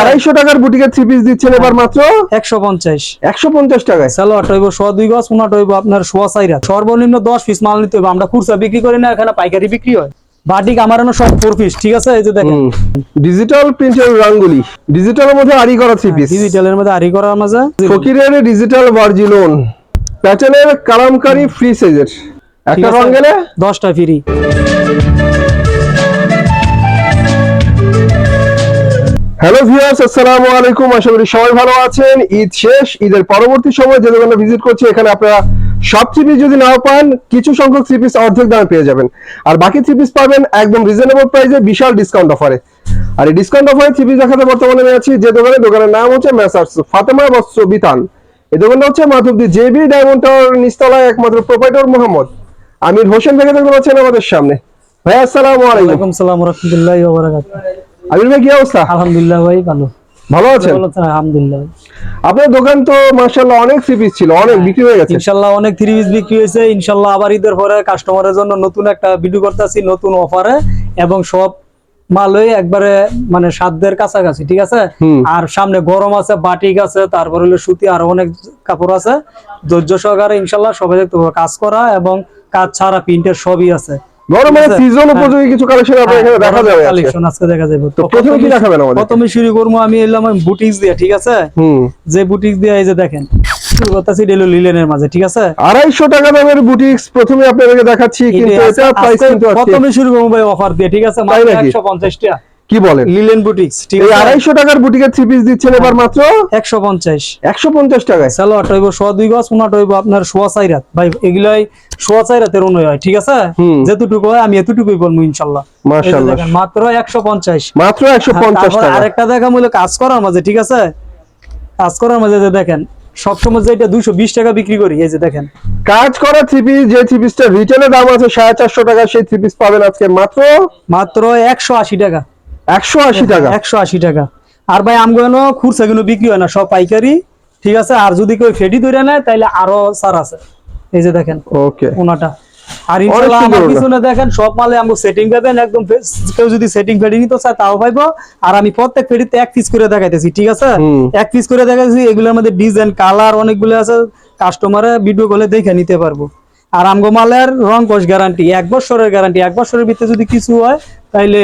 আড়াইশো টাকার বুটিকের three piece দিচ্ছেন এবার মাত্র? একশো পঞ্চাশ। একশো পঞ্চাশ টাকায়? সালোয়ার হইব সোয়া দুই গজ উনাট হইব আপনার সোয়া চাইরা সর্বনিম্ন দশ পিস মাল নিতে হবে। আমরা খুচরা বিক্রি করি না এখানে পাইকারি বিক্রি হয়। বাটিক আমার সব ফোর পিস ঠিক আছে? এই যে দেখেন। ডিজিটাল প্রিন্টের রঙ্গুলি। ডিজিটালের মধ্যে আড়ি করা থ্রি পিস ডিজিটালের মধ্যে আরি করার মাঝে ফকিরের ডিজিটাল ভার্জিলোন প্যাটার্নের কালামকারি ফ্রি সাইজের একটা রং গেলে দশটা ফ্রি হ্যালো ভিউয়ার্স আসসালামু আলাইকুম আশা করি সবাই ভালো আছেন। ঈদ শেষ, ঈদের পরবর্তী সময় যে দোকানে ভিজিট করছি, এখানে আপনারা সব থ্রি যদি নাও পান, কিছু সংখ্যক থ্রি পিস অর্ধেক দামে পেয়ে যাবেন। আর বাকি থ্রি পিস পাবেন একদম রিজনেবল প্রাইসে বিশাল ডিসকাউন্ট অফারে আর এই ডিসকাউন্ট অফারে থ্রি পিস দেখাতে বর্তমানে আমি আছি, যে দোকানে দোকানের নাম হচ্ছে মেসার্স ফাতেমা বস্ত্র বিতান এই দোকানটা হচ্ছে মাধবদী জেবি ডায়মন্ড টাওয়ার নিচতলায় একমাত্র প্রোপাইটর মোহাম্মদ আমির হোসেন থেকে দেখতে পাচ্ছেন আমাদের সামনে। ভাই, আসসালামু আলাইকুম। ওয়ালাইকুম সালাম, রহমতুল্লাহ আমির ভাই কি অবস্থা? আলহামদুলিল্লাহ ভাই ভালো। ভালো আছেন? আলহামদুলিল্লাহ আপনার দোকান তো মাশাআল্লাহ অনেক থ্রি পিস ছিল অনেক বিক্রি হয়ে গেছে। ইনশাল্লাহ অনেক থ্রি পিস বিক্রি হয়েছে। ইনশাল্লাহ আবার ঈদের পরে কাস্টমারের জন্য নতুন একটা ভিডিও করতেছি নতুন অফারে এবং সব মালই একবারে মানে সাধ্যের কাছাকাছি ঠিক আছে? আর সামনে গরম আছে বাটিক আছে তারপরে হলো সুতি আরও অনেক কাপড় আছে। ধৈর্য সহকারে ইনশাল্লাহ সবাই দেখতে কাজ করা এবং কাজ ছাড়া প্রিন্টের সবই আছে। আছে? সিজন উপযোগী কিছু কালেকশন আপনার এখানে দেখা যাবে। কালেকশন আজকে দেখা যাবে। তো প্রথমে কি দেখাবেন আমাদের প্রথমে শুরু করব আমি এলাম বুটিক্স দিয়ে ঠিক আছে? হুম। যে বুটিক্স দিয়ে এই যে দেখেন শুরু করতেছি ডেলো লিলেনের মাঝে ঠিক আছে? আড়াইশো টাকা দামের বুটিক্স প্রথমে আপনাদেরকে দেখাচ্ছি কিন্তু এটা এটা প্রাইস কিন্তু প্রথমে শুরু করব ভাই অফার দিয়ে ঠিক আছে? মাত্র নাকি? একশো পঞ্চাশ টাকা। কি বলেন? লিলেন বুটিক্স ঠিক আছে। আড়াইশো টাকার বুটিকের থ্রি পিস দিচ্ছেন এবার মাত্র? একশো পঞ্চাশ। একশো পঞ্চাশ টাকায়? সালোয়ার হইব সোয়া দুই গজ উনাট হইব আপনার সোয়া চাইরাত ভাই এগুলাই সোয়া চাইরাতের অনুয় হয় ঠিক আছে। যেটুকু হয় আমি এতটুকুই বলব যে মাশাআল্লাহ মাত্র একশো পঞ্চাশ। মাত্র একশো পঞ্চাশ টাকা। আরেকটা দেখা মূল্য কাজ করার মাঝে ঠিক আছে? কাজ করার মাঝে যে দেখেন সবসময় যে এটা দুইশো বিশ টাকা বিক্রি করি এই যে দেখেন। কাজ করা থ্রি পিস যে থ্রি পিসটা রিটেলের দাম আছে সাড়ে চারশো টাকা সেই থ্রি পিস পাবেন আজকে মাত্র? মাত্র একশো আশি টাকা। একশো আশি টাকা। একশো আশি টাকা। আর ভাই আমগুলো খুরসা গুলো বিক্রি হয় না সব পাইকারি ঠিক আছে? আর যদি কেউ ফেডি ধরে নেয় তাহলে আরও সার আছে। এই যে দেখেন ওকে ওনাটা। আর ইনশাআল্লাহ আমার পিছনে দেখেন সব মালে আমগো সেটিং পাবেন একদম কেউ যদি সেটিং ফেডি নিতে চায় তাও পাইবো। আর আমি প্রত্যেক ফেডিতে এক পিস করে দেখাইতেছি ঠিক আছে? এক পিস করে দেখাইতেছি এগুলোর মধ্যে ডিজাইন কালার অনেকগুলো আছে কাস্টমারে ভিডিও কলে দেখে নিতে পারব। আর আমগো মালের রং কোষ গ্যারান্টি এক বছরের গ্যারান্টি এক বছরের ভিতরে যদি কিছু হয় তাইলে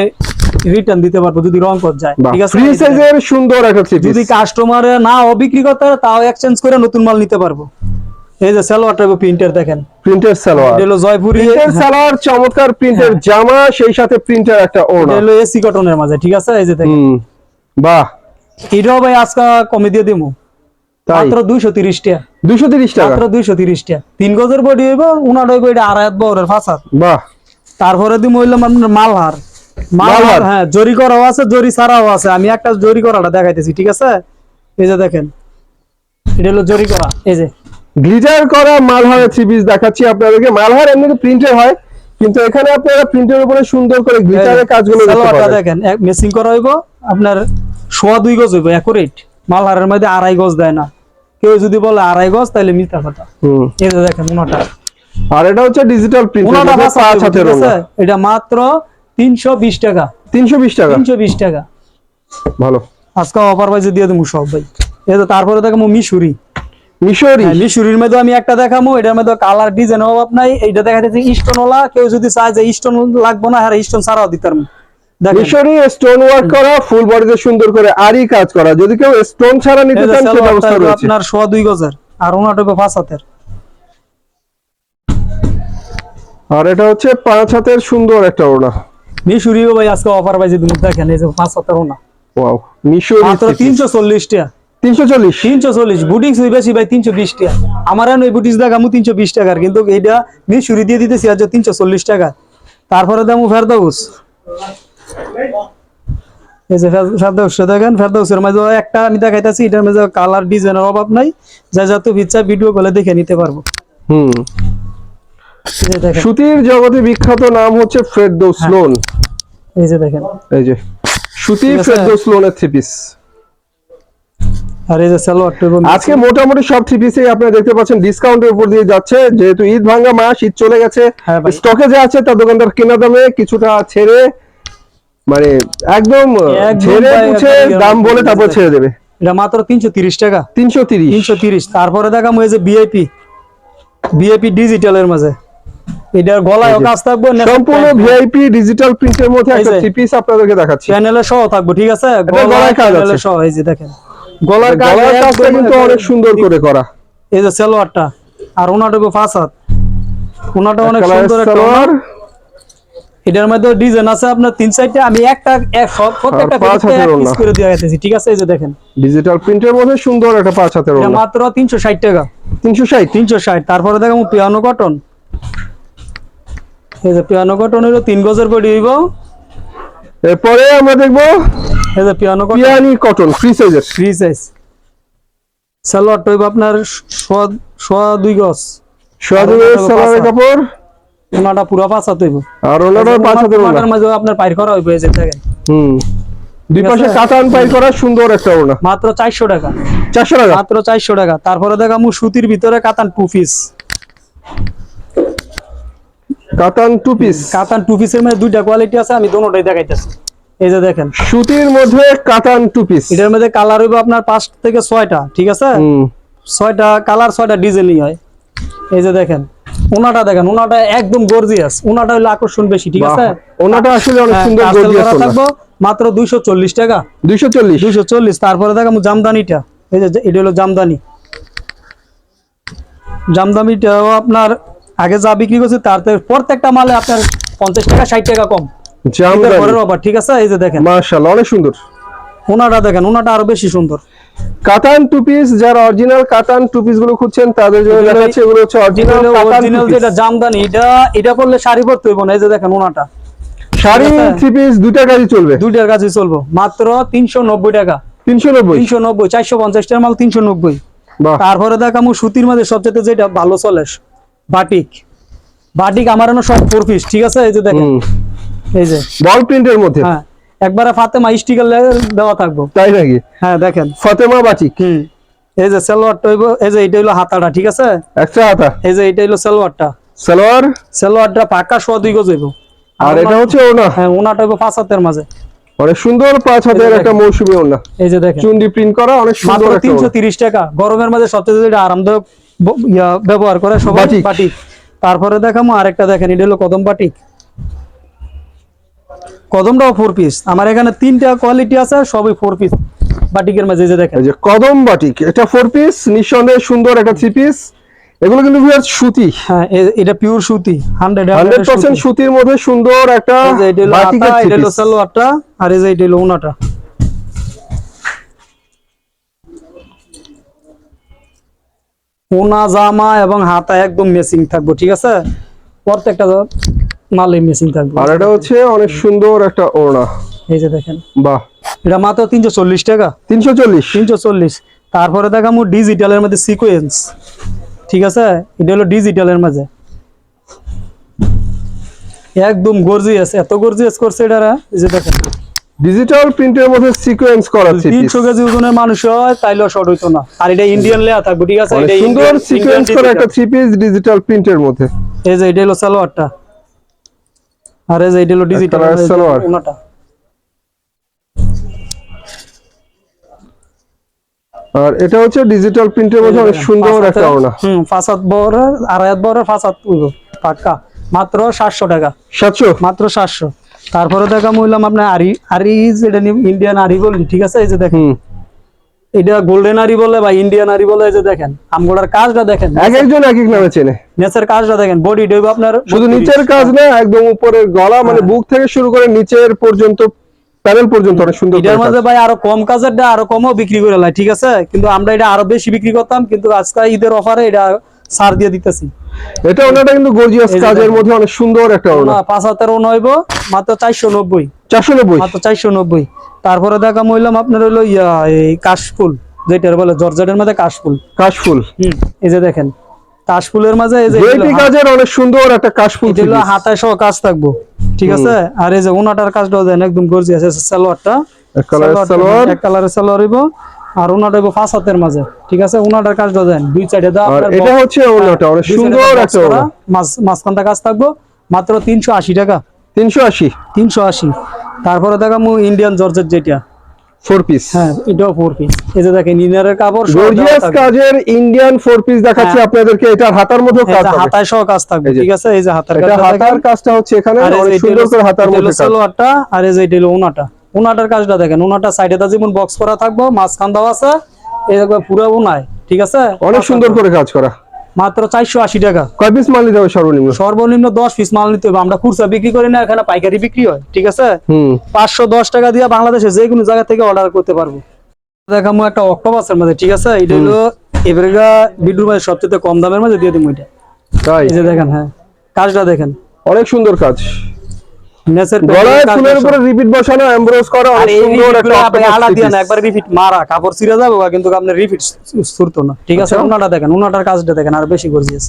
রিটার্ন দিতে পারব যদি রং কোষ যায়। ঠিক আছে? ফ্রি সাইজের সুন্দর একটা থ্রি যদি কাস্টমার না বিক্রি করতে পারে তাও এক্সচেঞ্জ করে নতুন মাল নিতে পারব। এই যে সালোয়ারটা প্রিন্টার দেখেন। প্রিন্টার সালোয়ার। হলো জয়পুরি প্রিন্টের সালোয়ার চমৎকার প্রিন্টার জামা সেই সাথে প্রিন্টের একটা ওড়না। হলো এসি কটনের মাঝে ঠিক আছে? এই যে দেখেন। বাহ। এটাও ভাই আজকে কমে দিয়ে দিমু। মাত্র দুইশো তিরিশ টাকা। দুশো তিরিশ টাকা? মাত্র দুইশো তিরিশ টাকা। তিন গজের বডি হইব উনার হইব এটা আড়াই হাত বহরের ফাঁসাত বাহ। তারপরে দিমু হইলাম আপনার মালহার হ্যাঁ জরি করাও আছে জরি ছাড়াও আছে। আমি একটা জরি করাটা দেখাইতেছি ঠিক আছে? এই যে দেখেন এটা হলো জরি করা এই যে। গ্লিটার করা মালহারের থ্রি পিস দেখাচ্ছি আপনাদেরকে। মালহার এমনি প্রিন্টের হয় কিন্তু এখানে আপনারা প্রিন্টের উপরে সুন্দর করে গ্লিটারের কাজগুলো সালোয়ারটা দেখেন মেসিং করা হইব আপনার সোয়া দুই গজ হইব একুরেট মালহারের মধ্যে আড়াই গজ দেয় না। কেউ যদি বলে আড়াই গজ তাহলে মিথ্যা কথা। এই যে দেখেন উনাটা। আর এটা হচ্ছে ডিজিটাল প্রিন্ট আছে? এটা মাত্র তিনশো বিশ টাকা। তিনশো বিশ টাকা? তিনশো বিশ টাকা। ভালো। আজকে অফার পাইছে দিয়ে দেবো সব ভাই। এই তো তারপরে দেখাবো মিশুরি। মিশরি? হ্যাঁ, মিশুরির মধ্যে আমি একটা দেখাবো এটার মধ্যে কালার ডিজাইন অভাব নাই। এইটা দেখা যাচ্ছে স্টোন ওলা কেউ যদি চায় যে স্টোন লাগবো না হ্যাঁ স্টোন ছাড়াও দিতে পারব। মিশরি স্টোন ওয়ার্ক করা ফুল বডিতে সুন্দর করে আরি কাজ করা। যদি কেউ স্টোন ছাড়া নিতে চান সে ব্যবস্থা রয়েছে। আপনার সোয়া দুই গজের আর পাঁচ হাতের। আর এটা হচ্ছে পাঁচ হাতের সুন্দর একটা ওড়না। মিশুরিও ভাই আজকে অফার পাইছে তুমি দেখেন এই যে পাঁচ হাতের ওনা ওয়াও মিশরি মাত্র তিনশো চল্লিশ টাকা তিনশো চল্লিশ? তিনশো চল্লিশ বুটিক্স হই বেশি ভাই তিনশো বিশ টাকা আমার এখন ওই বুটিক্স তিনশো বিশ টাকার কিন্তু এইটা মিশুরি দিয়ে দিতেছি আজ তিনশো চল্লিশ টাকা। তারপরে দামু ফেরদাউস এই যে ফেরদাউস দেখেন ফেরদাউসের মাঝে একটা আমি দেখাইতেছি এটার মাঝে কালার ডিজাইনের অভাব নাই। যা যত ইচ্ছা ভিডিও কলে দেখে নিতে পারব। হুম। যে সুতির জগতে বিখ্যাত নাম হচ্ছে ফেরদৌস হ্যাঁ। লোন। এই যে দেখেন। এই যে। ফেরদৌস লোনের থ্রি পিস আর এই যে আজকে মোটামুটি সব থ্রি আপনারা দেখতে পাচ্ছেন ডিসকাউন্টের উপর দিয়ে যাচ্ছে। যেহেতু ঈদ ভাঙ্গা মাস ঈদ চলে গেছে। হ্যাঁ স্টকে যা আছে তা দোকানদার কেনা দামে কিছুটা ছেড়ে মানে একদম ছেড়ে পুছে দাম বলে তারপর ছেড়ে দেবে। এটা মাত্র তিনশো তিরিশ টাকা। তিনশো তিরিশ। তিনশো তিরিশ। তারপরে দেখাম যে বিআইপি বিআইপি ডিজিটালের মাঝে। এটার গলায় কাজ থাকব সম্পূর্ণ ভিআইপি ডিজিটাল প্রিন্টের মধ্যে একটা। থ্রি পিস আপনাদেরকে দেখাচ্ছি। প্যানেলে সহ থাকব ঠিক আছে? গলায় কাজ আছে। সহ এই যে দেখেন। গলার কাজটা কিন্তু অনেক সুন্দর করে করা। এই যে সালোয়ারটা আর ওনাটুকু ফাঁসাত ওনাটা অনেক সুন্দর একটা এটার মধ্যে ডিজাইন আছে আপনার তিন সাইডে আমি একটা এক প্রত্যেকটা পিস করে দিয়ে গেছি ঠিক আছে? এই যে দেখেন। ডিজিটাল প্রিন্টের মধ্যে সুন্দর একটা পাঁচ হাতের মাত্র তিনশো ষাট টাকা। তিনশো ষাট? তিনশো ষাট তারপরে দেখো পিয়ানো কটন এই যে পিয়ানো কটন হইল তিন গজের বডি হইব। এরপরে আমরা দেখব এই যে piano cotton. Piano cotton free সাইজের ফ্রি সাইজ সালোয়ারটা হইব আপনার সোয়া সোয়া দুই গজ। সোয়াদুরের ওনাটা সালোয়ারের পাঁচ। কাপড়। ওনাটা পুরা পাঁচ হইব। আর ওনাটার পাঁচ ওনাটার মাঝে আপনার পাইর করা হইব এই যে দেখেন হুম। দুই পাশে? কাতান পাই করা সুন্দর একটা ওড়না। মাত্র চারশো টাকা। চারশো টাকা? মাত্র চারশো টাকা। তারপরে দেখামু সুতির ভিতরে কাতান টু পিস। কাতান টু পিস কাতান টু পিসের মধ্যে দুইটা কোয়ালিটি আছে আমি দেখাইতেছি। এই যে দেখেন। সুতির মধ্যে কাতান টু পিস এটার মধ্যে কালার হইব আপনার পাঁচ থেকে ছয়টা ঠিক আছে? ছয়টা কালার ছয়টা ডিজাইনই হয়। এই যে দেখেন ওনাটা দেখেন ওনাটা একদম গর্জিয়াস ওনাটা হলো আকর্ষণ বেশি ঠিক আছে? ওনাটা আসলে অনেক হ্যাঁ, সুন্দর গর্জিয়াস থাকব মাত্র দুইশো চল্লিশ টাকা। দুইশো চল্লিশ। দুইশো চল্লিশ তারপরে দেখাবো জামদানিটা। এই যে এটা হলো জামদানি। জামদানিটাও আপনার আগে যা বিক্রি করছে তার প্রত্যেকটা মালে আপনার পঞ্চাশ টাকা ষাট টাকা কম। অফার ঠিক আছে? এই যে দেখেন। মাশাআল্লাহ অনেক সুন্দর। ওনাটা দেখেন ওনাটা আরও বেশি সুন্দর। কাতান টু পিস যারা অরিজিনাল কাতান টু পিসগুলো খুঁজছেন তাদের জন্য এগুলো- দেখাচ্ছে এগুলো হচ্ছে অরিজিনাল অরিজিনাল যেটা জামদানি এটা এটা পড়লে শাড়ি পরতে হইব না এই যে দেখেন ওনাটা। শাড়ি থ্রি পিস দুইটা কাজই চলবে। দুইটার কাছে চলবো। মাত্র তিনশো নব্বই টাকা। তিনশো নব্বই? তিনশো নব্বই চারশো পঞ্চাশ টাকার মাল তিনশো নব্বই। বাহ। তারপরে দেখামু সুতির মধ্যে সবচেয়ে যেটা ভালো চলে বাটিক। বাটিক আমার সব ফোর পিস ঠিক আছে? এই যে দেখেন। এই যে। বল প্রিন্টের মধ্যে? হ্যাঁ। একবারে ফাতেমা স্টিকার দেওয়া থাকব। তাই নাকি? হ্যাঁ দেখেন। ফাতেমা বাচিক হুম। এই যে সালোয়ারটা হইব এই যে এটা হইল হাতাটা ঠিক আছে? একটা হাতা? এই যে এটা হইল সালোয়ারটা। সালোয়ার? সালোয়ারটা পাকা সোয়া দুই গজ হইব। আর এটা হচ্ছে ওনা? হ্যাঁ ওনাটা হইব পাঁচ হাতের মাঝে। অনেক সুন্দর পাঁচ হাতের একটা মৌসুমী ওনা। এই যে দেখেন। চুন্ডি প্রিন্ট করা অনেক সুন্দর একটা তিনশো ওড়না। তিরিশ টাকা। গরমের মাঝে সবচেয়ে যেটা আরামদায়ক ব্যবহার করে সবাই বাটিক। তারপরে দেখামো আরেকটা দেখেন এটা হলো কদম বাটিক। কদমটাও ফোর পিস আমার এখানে তিনটা কোয়ালিটি আছে সবই ফোর পিস বাটিকের মাঝে যে দেখেন। যে কদম বাটিক এটা ফোর পিস নিঃসন্দেহে সুন্দর একটা থ্রি পিস এগুলো কিন্তু সুতি। হ্যাঁ এটা পিওর সুতি হান্ড্রেড হান্ড্রেড পার্সেন্ট সুতির মধ্যে সুন্দর একটা এটা হলো বাটিকের আটা, থ্রি এটা হলো সালোয়ারটা আর এই যে এটা হলো উনাটা। উনা জামা এবং হাতা একদম মেসিং থাকব ঠিক আছে? প্রত্যেকটা মালে মেসিং থাকবে। আর এটা হচ্ছে অনেক সুন্দর একটা ওড়না। এই যে দেখেন। বাহ। এটা মাত্র তিনশো চল্লিশ টাকা। তিনশো চল্লিশ। তিনশো চল্লিশ। তারপরে দেখামু ডিজিটালের মধ্যে সিকোয়েন্স ঠিক আছে? এটা হলো ডিজিটালের মাঝে। একদম গর্জিয়াস এত গর্জিয়াস করছে এটা এই যে দেখেন। ডিজিটাল প্রিন্টের মধ্যে সিকোয়েন্স করা পিস তিনশো কেজি ওজনের মানুষ হয় তাইলেও শর্ট হইতো না। আর এটা ইন্ডিয়ান লেয়া থাকবে ঠিক আছে? এটা সুন্দর সিকোয়েন্স করা একটা। থ্রি পিস ডিজিটাল প্রিন্টের মধ্যে। এই যে এটা হলো সালোয়ারটা। আর এই যে এটা হলো ডিজিটাল সালোয়ার। ওনাটা। আর এটা হচ্ছে ডিজিটাল প্রিন্টের মধ্যে অনেক সুন্দর একটা ওড়না। হুম পাঁচ হাত বড় আড়াই হাত বড় পাঁচ হাত পাক্কা। মাত্র সাতশো টাকা। সাতশো? মাত্র সাতশো। তারপরে দেখা মহিলাম আপনার আরি আরি যেটা ইন্ডিয়ান আরি বলি ঠিক আছে? এই যে দেখেন। এটা গোল্ডেন আরি বলে বা ইন্ডিয়ান আরি বলে এই যে দেখেন। আমগোড়ার কাজটা দেখেন এক একজন এক এক নামে চেনে। নেচার কাজটা দেখেন বডি ডেব আপনার শুধু নিচের কাজ না একদম উপরের গলা মানে হ্যাঁ। বুক থেকে শুরু করে নিচের পর্যন্ত প্যানেল পর্যন্ত অনেক সুন্দর এটার মধ্যে ভাই আরও কম কাজেরটা আরও কমও বিক্রি করে লাই ঠিক আছে? কিন্তু আমরা এটা আরও বেশি বিক্রি করতাম কিন্তু আজকে ঈদের অফারে এটা ছাড় দিয়ে দিতেছি। এটা ওনাটা কিন্তু গর্জিয়াস কাজের মধ্যে অনেক সুন্দর একটা ওড়না না, পাঁচ হাজারও নইব মাত্র চারশো নব্বই। চারশো নব্বই? মাত্র চারশো নব্বই। তারপরে দেখা মহিলাম আপনার হলো ইয়া এই কাশফুল যেটার বলে জর্জেটের মধ্যে কাশফুল। কাশফুল। হুম এই যে দেখেন কাশফুলের মাঝে এই যে হাত- কাজের অনেক সুন্দর একটা কাশফুল এটা হলো হাতায় সহ কাজ থাকব ঠিক আছে? আর এই যে ওনাটার কাজটাও দেন একদম গর্জিয়াস আছে সালোয়ারটা। এক কালারের সালোয়ার। এক কালারের সালোয়ার হইব। আর ওনাটা হইব পাঁচ হাতের মাঝে ঠিক আছে? ওনাটার কাজটা দেন দুই সাইডে দাও এটা হচ্ছে ওড়নাটা অনেক সুন্দর একটা ওড়না। মাঝখানটা কাজ থাকব মাত্র তিনশো আশি টাকা। তিনশো আশি। তিনশো আশি। তারপরে দেখামু ইন্ডিয়ান জর্জেট যেটা। ফোর পিস হ্যাঁ এটাও ফোর পিস এই যে দেখেন ইনারের কাপড় গর্জিয়াস কাজের ইন্ডিয়ান ফোর পিস দেখাচ্ছি হ্যাঁ। আপনাদেরকে এটার হাতার মধ্যে কাজ যে হাতায় সহ কাজ থাকবে ঠিক আছে? এই যে হাতার এটা হাতার কাজটা হচ্ছে এখানে আর এই যে অনেক সুন্দর করে হাতার মধ্যে কাজ। আর এই যে এটা ওনাটা ওনাটার কাজটা দেখেন ওনাটা সাইডে তা যেমন বক্স করা থাকব মাঝখান দেওয়া আছে এই দেখবে পুরো ওনায় ঠিক আছে? অনেক সুন্দর করে কাজ করা। মাত্র চারশো আশি টাকা। কয় পিস মাল নিতে হবে সর্বনিম্ন? সর্বনিম্ন দশ পিস মাল নিতে হবে আমরা খুচরা বিক্রি করি না এখানে পাইকারি বিক্রি হয় ঠিক আছে? হুম। পাঁচশো দশ টাকা দিয়ে বাংলাদেশে যে কোনো জায়গা থেকে অর্ডার করতে পারব। দেখামো একটা অক্টোপাসের মধ্যে ঠিক আছে? এটা হলো এবারে বিডুর মধ্যে সবচেয়ে কম দামের মধ্যে দিয়ে দিব এটা। এই যে দেখেন হ্যাঁ। কাজটা দেখেন। অনেক সুন্দর কাজ। গলায় ফুলের উপরে রিপিট বসানো এমব্রোজ করা আর এই সুন্দর রিপিট একটা octopus আলা দিয়ে না একবার রিপিট মারা কাপড় ছিঁড়ে যাবে কিন্তু আপনার রিপিট সুরতো না। ঠিক আছে আচ্ছা। ওনাটা দেখেন ওনাটার কাজটা দেখেন আর বেশি গর্জিয়াস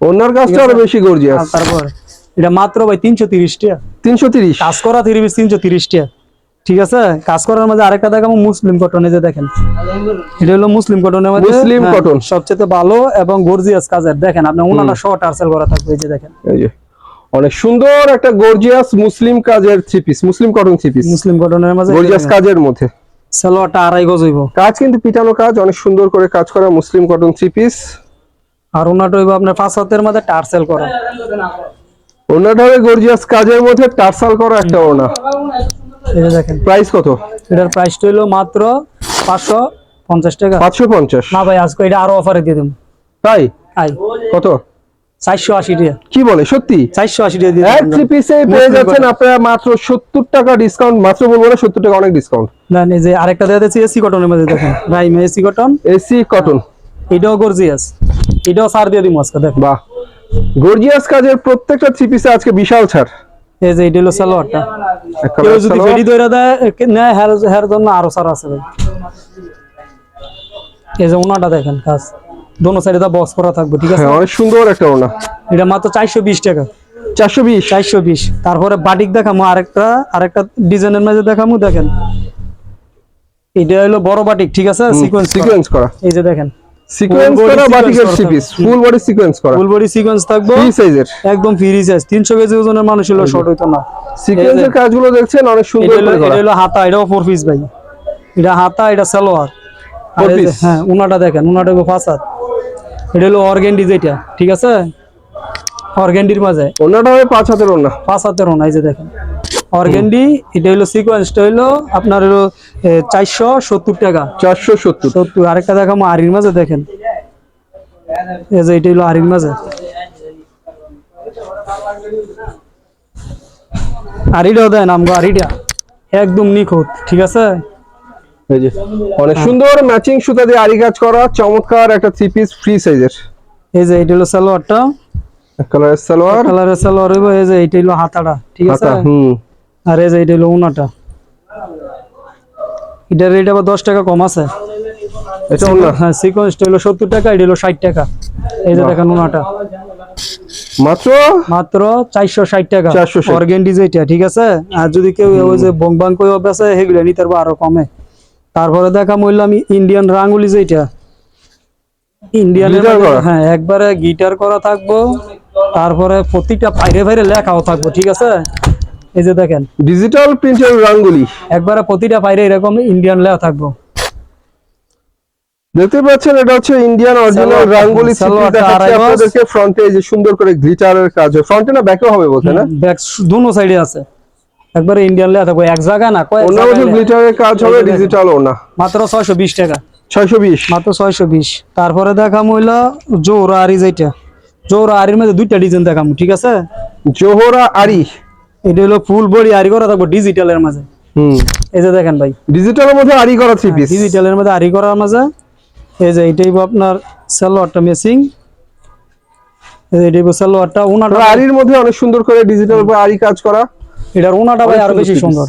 ওনার কাজটা আরও বেশি গর্জিয়াস তারপর এটা মাত্র ভাই তিনশো তিরিশ টাকা তিনশো তিরিশ। কাজ করা থ্রি পিস তিনশো তিরিশ টাকা ঠিক আছে কাজ করার মধ্যে আরেকটা দেখাবো মুসলিম কটনে যে দেখেন। এটা হলো মুসলিম কটনের মধ্যে মুসলিম হ্যাঁ, cotton। সবচেয়ে ভালো এবং গর্জিয়াস কাজের। দেখেন আপনি ওনাটা শর্ট টার্সেল করা থাকবে এই যে দেখেন। এই যে। অনেক সুন্দর একটা গর্জিয়াস মুসলিম কাজের three piece muslin cotton three piece muslin কটনের মধ্যে গর্জিয়াস কাজের মধ্যে। সালোয়ারটা আড়াই গজ হইব। কাজ কিন্তু পিটানো কাজ অনেক সুন্দর করে কাজ করা মুসলিম কটন থ্রি পিস আর ওনাটা হইব আপনার পাঁচ হাতের মধ্যে টার্সেল করা। ওনাটা হবে গর্জিয়াস কাজের মধ্যে টার্সাল করা একটা ওনা। যে দেখেন। প্রাইস কত? এটার প্রাইসটা হইল মাত্র পাঁচশো পঞ্চাশ টাকা। পাঁচশো পঞ্চাশ। না ভাই আজকে এটা আরও অফারে দিয়ে দেবো তাই। কত? টাকা। কি বলে সত্যি? চারশো আশি টাকা দিয়ে এক থ্রি পিসে পেয়ে যাচ্ছেন আপনারা মাত্র সত্তর টাকা ডিসকাউন্ট মাত্র বলব না সত্তর টাকা অনেক ডিসকাউন্ট না এই যে আরেকটা দেওয়া যাচ্ছে এসি কটনের মধ্যে দেখেন। রাইম এসি কটন এসি কটন এটাও গর্জিয়াস এটাও সার দিয়ে দিব আজকে দেখেন। বাহ। গর্জিয়াস কাজের প্রত্যেকটা থ্রি পিসে আজকে বিশাল ছাড়। এই যে এটা হলো সালোয়ারটা। কেউ যদি সালোয়ার। ধরে দেয় হের হের জন্য আরও সার আছে ভাই। এই যে ওনাটা দেখেন কাজ। দোনো সাইডে দা বক্স করা থাকবে ঠিক আছে? হ্যাঁ অনেক সুন্দর একটা ওনা এটা মাত্র চারশো বিশ টাকা। চারশো বিশ? চারশো বিশ। তারপরে বাটিক দেখামো আরেকটা আরেকটা ডিজাইনের মাঝে দেখামো দেখেন। এটা হলো বড় বাটিক ঠিক আছে? সিকোয়েন্স সিকোয়েন্স করা। এই যে দেখেন। সিকোয়েন্স করা বাটিকের করা থাকবে। ফুল বডি সিকোয়েন্স করা। ফুল বডি সিকোয়েন্স থাকব। ফ্রি সাইজের একদম ফ্রি সাইজ তিনশো কেজি ওজনের মানুষ হলো শর্ট হইতো না। সিকোয়েন্সের কাজগুলো দেখছেন অনেক সুন্দর হলো করে এটা হলো হাতা এটাও ফোর পিস ভাই। এটা হাতা এটা সালোয়ার? হ্যাঁ উনাটা দেখেন উনাটা ফাসাদ। এটা হলো অর্গেন্ডি যেটা ঠিক আছে? অর্গেন্ডির মাঝে। ওনাটা হবে পাঁচ হাতের ওনা পাঁচ হাতের ওনা এই যে দেখেন। অর্গেন্ডি এটা হলো সিকোয়েন্সটা হলো আপনার হলো চারশো সত্তর টাকা। চারশো সত্তর। সত্তর আরেকটা দেখামো আরির মাঝে দেখেন। এই যে এটা হলো আরির মাঝে। আরিটাও দেন আমগো আরিটা। একদম নিখুঁত ঠিক আছে? এই যে অনেক সুন্দর ম্যাচিং সুতা দিয়ে আরি কাজ করা চমৎকার একটা থ্রি পিস ফ্রি সাইজের এই যে এটা হলো সালোয়ারটা। কালারের সালোয়ার। কালারের সালোয়ার হইব এই যে এটা হলো হাতাটা ঠিক আছে? হুম। আর এই যে এটা হলো উনাটা। এটার রেট আবার দশ টাকা কম আছে। এটা ওনা হ্যাঁ সিকোয়েন্সটা হলো সত্তর টাকা এটা হলো ষাট টাকা। এই যে। দেখেন উনাটা। মাত্র? মাত্র চারশো ষাট টাকা। 460 অর্গেন্ডি যেটা ঠিক আছে? আর যদি কেউ ওই যে বং বাং কই অভ্যাস আছে সেগুলো নিতে পারব আরও কমে। তারপরে দেখা মূল্য আমি ইন্ডিয়ান রাঙ্গুলি যেটা ইন্ডিয়ান? হ্যাঁ একবারে গিটার করা থাকব তারপরে প্রতিটা বাইরে বাইরে লেখাও থাকব ঠিক আছে? এই যে দেখেন। ডিজিটাল প্রিন্টের রাঙ্গুলি। একবারে প্রতিটা বাইরে এরকম ইন্ডিয়ান লেখা থাকব। দেখতে পাচ্ছেন এটা হচ্ছে ইন্ডিয়ান অরিজিনাল রাঙ্গুলি আপনাদেরকে ফ্রন্টে এই যে সুন্দর করে গ্লিটারের কাজ ফ্রন্টে না ব্যাকেও হবে বলতে না? ব্যাক দুনো সাইডে আছে। একবারে ইন্ডিয়ান লেখা থাকব এক জায়গা না কয়েক অন্য জায়গায় মধ্যে গ্লিটারের কাজ হবে। ডিজিটাল ওনা মাত্র ছয়শো বিশ টাকা। ছয়শো বিশ। মাত্র ছয়শো বিশ। তারপরে দেখাম হইল জোর আরি যেটা জোর আরির মধ্যে দুইটা ডিজাইন দেখাম ঠিক আছে? জোহরা আরি। এটা হলো ফুল বডি আরি করা থাকব ডিজিটালের মাঝে। হুম। এই যে দেখেন ভাই। ডিজিটালের মধ্যে আরি করা থ্রি পিস ডিজিটালের মধ্যে আরি করার মাঝে। এই যে এটাই আপনার সালোয়ারটা মেসিং এই যে এটাই সালোয়ারটা উনাটা আরির মধ্যে অনেক সুন্দর করে ডিজিটাল উপর আরি কাজ করা। এটার উনাটা ভাই আরও বেশি সুন্দর।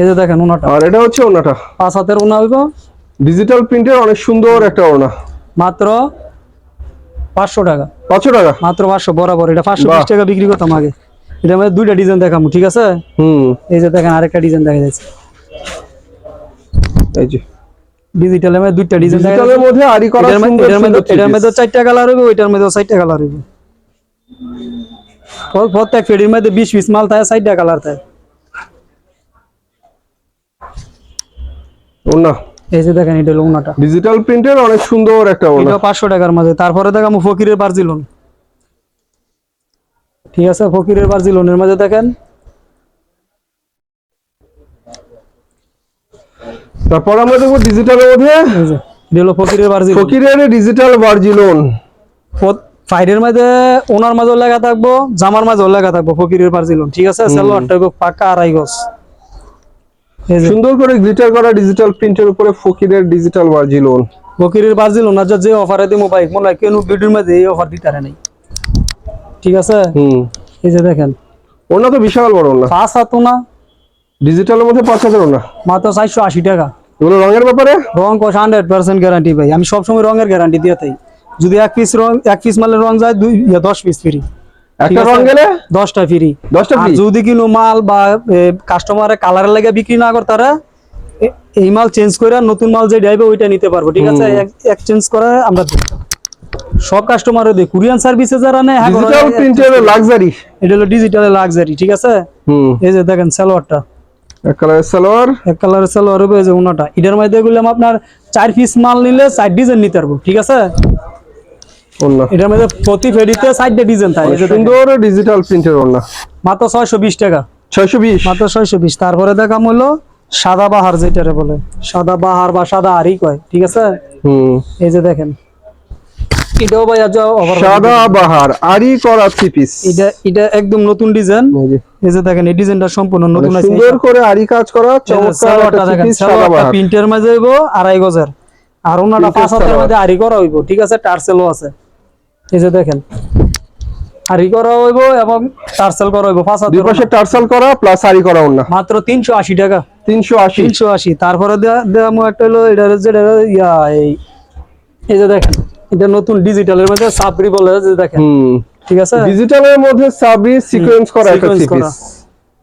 এই যে দেখেন উনাটা আর এটা হচ্ছে ওনাটা। পাঁচ হাতের উনা হইব। ডিজিটাল প্রিন্টের অনেক সুন্দর একটা ওনা। মাত্র পাঁচশো টাকা। পাঁচশো টাকা? মাত্র পাঁচশো বরাবর। এটা পাঁচশো বিশ টাকা বিক্রি করতাম আগে। এটা আমাদের দুইটা ডিজাইন দেখাবো ঠিক আছে? হুম। এই যে দেখেন আরেকটা ডিজাইন দেখা যাচ্ছে। এই যে। ডিজিটালের মধ্যে দুইটা ডিজাইন ডিজিটালের মধ্যে আরি করা এটার মধ্যে সুন্দর এটার। চারটা কালার হবে ওইটার মধ্যে চারটা কালার হবে। প্রত্যেক ফেডির মধ্যে বিশ পিস মাল থাকে চারটা কালার থাকে। ওনা এই যে দেখেন এটা হলো উনাটা ডিজিটাল প্রিন্টের অনেক সুন্দর একটা ওনা এটা পাঁচশো টাকার মাঝে। তারপরে দেখাম ফকিরের বার্জিলন। ঠিক আছে ফকিরের বার্জিলনের মাঝে দেখেন। তারপর আমরা দেখব ডিজিটালের মধ্যে হলো ফকিরের বার্জিলন ফকিরের ডিজিটাল ভার্জিলন ফাইডের মাঝে ওনার মাঝেও লেখা থাকব জামার মাঝেও লেখা থাকব ফকিরের বার্জিলন ঠিক আছে? সালোয়ারটা পাকা আড়াই গজ। সুন্দর করে গ্লিটার করা ডিজিটাল প্রিন্টের উপরে ফকিরের ডিজিটাল ভার্জিলন ফকিরের বার্জিলন আর যে অফারে দিমো ভাই মনে হয় কেন ভিডিওর মধ্যে এই অফার দিতে নাই। ঠিক আছে? হুম। এই যে দেখেন। ওনা তো বিশাল বড় ওনা। পাঁচ হাত না ডিজিটালের মধ্যে পাঁচ হাজার ওনা। মাত্র চারশো আশি টাকা। এগুলো রঙের ব্যাপারে? রং কষ হান্ড্রেড পার্সেন্ট গ্যারান্টি ভাই। আমি সবসময় রঙের গ্যারান্টি দিয়ে থাকি। যদি এক পিস রং এক পিস মালের রং যায় দুই দশ পিস ফ্রি একটা রং গেলে? দশটা ফ্রি দশটা ফ্রি যদি কিনো মাল বা কাস্টমারে কালারের লাগে বিক্রি না করে তারা এই মাল চেঞ্জ করে নতুন মাল যে ডাইবে ওইটা নিতে পারব। ঠিক আছে? এক্সচেঞ্জ করে আমরা দিই। সব কাস্টমারও দেয় কুরিয়ান সার্ভিসে যারা নেয় হ্যাঁ, ডিজিটাল প্রিন্টের লাক্সারি এটা হলো ডিজিটাল লাক্সারি ঠিক আছে? এই যে দেখেন সালোয়ারটা এক কালারের সালোয়ার। এক কালারের সালোয়ার হবে যে উনাটা। এটার মধ্যে গেলাম আপনার চার পিস মাল নিলে চার ডিজাইন নিতে পারব ঠিক আছে? এটার মধ্যে প্রতি ফেডিতে চারটে ডিজাইন থাকে যে দেখেন। সুন্দর ডিজিটাল প্রিন্টের ওনা মাত্র ছয়শো বিশ টাকা। ছয়শো বিশ। মাত্র ছয়শো বিশ। তারপরে দেখাম হলো সাদা বাহার যেটারে বলে। সাদা বাহার বা সাদা আরি কয় ঠিক আছে? হুম। এই যে দেখেন এটাও ভাই আজ সাদা বাহার আরি করা থ্রি পিস এটা এটা একদম নতুন ডিজাইন এই যে। দেখেন এই ডিজাইনটা সম্পূর্ণ নতুন আছে। সুন্দর করে আরি কাজ করা চমৎকার একটা three সাদা বাহার। প্রিন্টের মাঝে হইব আড়াই গজের। আর ওনাটা পাঁচ হাতের মধ্যে আরি করা হইব ঠিক আছে? টার্সেলও আছে। এই যে দেখেন আরি করা হইব এবং টার্সেল করা হইব পাঁচ দুই পাশে টার্সাল করা প্লাস আরি করা ওনা মাত্র তিনশো আশি টাকা। তিনশো আশি। তিনশো আশি। তারপরে দেওয়া একটা হলো এটা যেটা ইয়া এই যে দেখেন। এটা নতুন ডিজিটালের মধ্যে সাবরি বলে যে দেখেন। হুম। ঠিক আছে? ডিজিটালের মধ্যে সাবরি সিকোয়েন্স করা একটা। পিস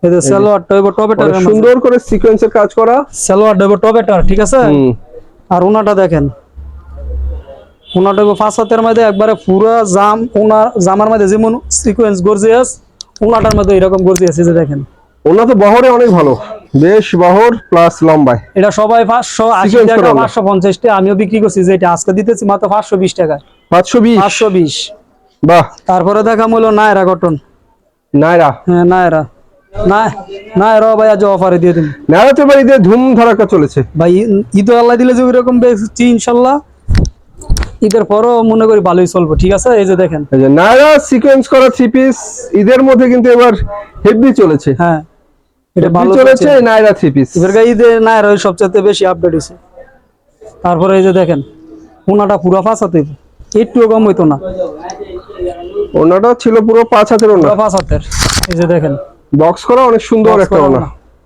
এই যে সালোয়ারটা হইব টপেটার সুন্দর করে সিকোয়েন্সের কাজ করা। সালোয়ারটা হইব টপেটার ঠিক আছে? হুম। আর ওনাটা দেখেন। ওনাটা হাতের মধ্যে একবারে পুরো জাম ওনার জামার মধ্যে যেমন সিকোয়েন্স গর্জিয়াস ওনাটার মধ্যে এরকম গর্জিয়াস এই যে দেখেন। ওনা তো বহরে অনেক ভালো। বেশ বহর প্লাস লম্বায়। এটা সবাই পাঁচশো আশি Sequence টাকা করা না। পাঁচশো পঞ্চাশ টাকা আমিও বিক্রি করছি যেটা আজকে দিতেছি মাত্র পাঁচশো বিশ টাকা পাঁচশো বিশ? পাঁচশো বিশ। বাহ। তারপরে দেখা হলো নায়রা কটন নাইরা হ্যাঁ নায়রা। না নায়রা ভাই আজ অফারে দিয়ে দিন। নাইরাতে বাড়িতে ধুম ধারাকা চলেছে। ভাই ঈদ- আল্লাহ দিলে যে বেচছি ঈদের পরও মনে করি ভালোই চলবে ঠিক আছে? এই যে দেখেন। সিকোয়েন্স করা থ্রি পিস ঈদের মধ্যে কিন্তু এবার হেভি চলেছে। হ্যাঁ। এটা ভালো চলেছে নাইরা থ্রি পিস এবার ঈদে নায়রা সবচেয়ে বেশি আপডেট হয়েছে তারপরে এই যে দেখেন ওনাটা পুরো ফাঁসাতে একটুও কম হইতো না। ওনাটা ছিল পুরো পাঁচ হাতের ওনা। ফাঁস হাতের। এই যে দেখেন। বক্স করা অনেক সুন্দর একটা ওনা।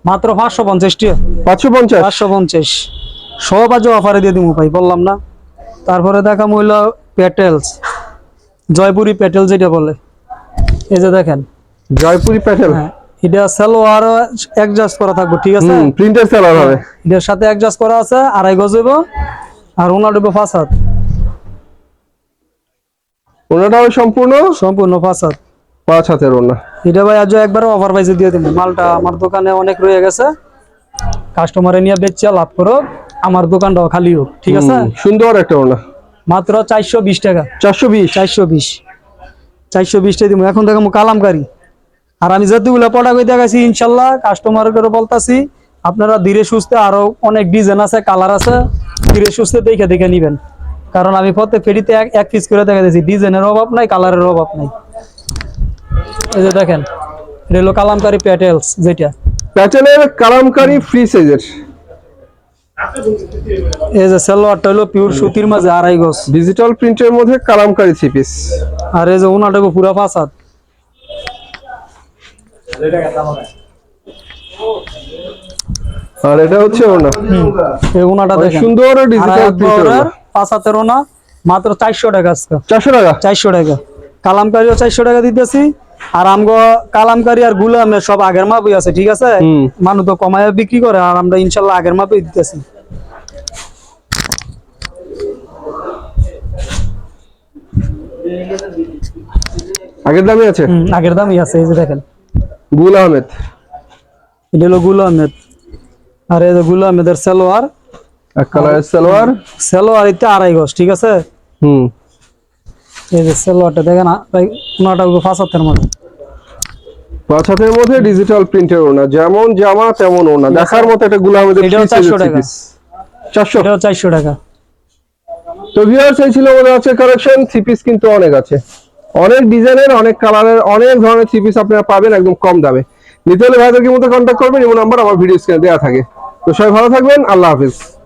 মাত্র পাঁচশো পঞ্চাশ টাকা পাঁচশো পঞ্চাশ? পাঁচশো পঞ্চাশ। সব আজ অফারে দিয়ে দিব ভাই বললাম না। তারপরে দেখা মহিলা প্যাটেলস জয়পুরি প্যাটেল যেটা বলে। এই যে দেখেন। জয়পুরি প্যাটেল হ্যাঁ। এটা সালোয়ার অ্যাডজাস্ট করা থাকব ঠিক আছে? প্রিন্টার সেলার হবে। এটার সাথে অ্যাডজাস্ট করা আছে আড়াই গজ হইব আর ওনার হইব পাঁচ হাত। ওনাটাও সম্পূর্ণ? সম্পূর্ণ পাঁচ হাত। পাঁচ হাতের ওনা। এটা ভাই আজ একবার অফার প্রাইসে দিয়ে দেবো মালটা আমার দোকানে অনেক রয়ে গেছে। কাস্টমারে নিয়ে বেচছে লাভ করো আমার দোকানটাও খালি হোক ঠিক আছে? সুন্দর একটা ওনা। মাত্র চারশো বিশ টাকা। চারশো বিশ। চারশো বিশ। চারশো বিশটা দিব এখন দেখাবো কালামকারি। আর আমি যতগুলো প্রোডাক্ট দেখাইছি ইনশাল্লাহ কাস্টমার করে বলতাছি আপনারা ধীরে সুস্থে আরও অনেক ডিজাইন আছে কালার আছে ধীরে সুস্থে দেখে দেখে নিবেন। কারণ আমি প্রত্যেক ফেরিতে এক এক পিস করে দেখা দিয়েছি ডিজাইনের অভাব নাই কালারের অভাব নাই। এই যে দেখেন এটা হলো কালামকারি প্যাটেলস যেটা। প্যাটেলের কালামকারি ফ্রি সাইজের এই যে সালোয়ারটা হলো পিওর সুতির মাঝে আড়াই গজ। ডিজিটাল প্রিন্টের মধ্যে কালামকারি থ্রি পিস আর এই যে ওনাটা পুরা ফাঁসাদ। আর এটা হচ্ছে ওনা এই ওনাটা দেখেন। সুন্দর মাত্র 400 টাকা আজকে। 400 টাকা? 400 টাকা। কালামকারিও 400 টাকা দিতেছি। আর আমগো কালামকারি আর গুলামে সব আগের মাপই আছে ঠিক আছে? মানুষ তো কমায় বিক্রি করে আর আমরা ইনশাআল্লাহ আগের মাপই দিতেছি। আগের দামই আছে? আগের দামই আছে এই যে দেখেন। গুল আহমেদ। এটা হলো গুল আহমেদ। আর এই যে গুল আহমেদের সালোয়ার এক কালারের সালোয়ার। সালোয়ার এটা আড়াই গজ ঠিক আছে? হুম। এই যে সালোয়ারটা দেখেন পাঁচ হাতের মতো পাঁচ হাতের মধ্যে ডিজিটাল প্রিন্টের ওনা যেমন জামা তেমন ওনা দেখার মতো একটা গুল আহমেদের এটাও free 400 টাকা। টাকা। তো ভিউয়ার্স এই ছিল কালেকশন থ্রি পিস কিন্তু অনেক আছে। অনেক ডিজাইনের, অনেক কালারের, অনেক ধরনের থ্রি পিস আপনারা পাবেন একদম কম দামে। নিতে হলে ভাইদেরকে মতো কন্ট্যাক্ট করবেন? এবং নাম্বার আমার ভিডিও স্ক্রিনে দেওয়া থাকে। তো সবাই ভালো থাকবেন, আল্লাহ হাফিজ।